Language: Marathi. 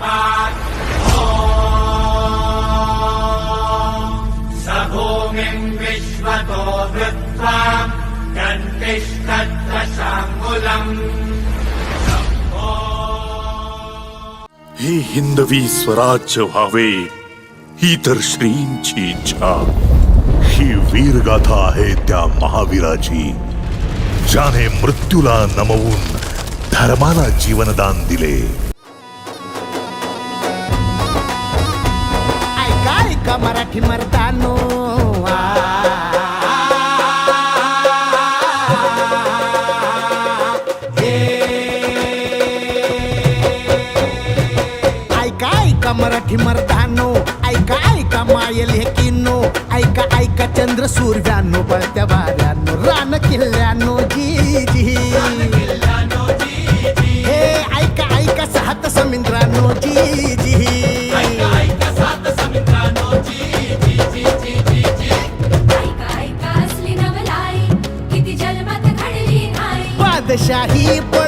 पात् स भूमिम् विश्वतो वृत्त्वा हे हिंदवी स्वराज्य व्हावे ही तर श्रींची इच्छा ही वीरगाथा आहे त्या महावीराची ज्याने मृत्यूला नमवून धर्माला जीवनदान दिले. ऐका मराठी मर्दानो ऐका ऐका मराठी मर्दानो ऐका ऐका मायल हे किन्नो ऐका ऐका चंद्र सूर्यानो बळत्या वाऱ्यानो रान किल्ल्यानो जी जी. ऐका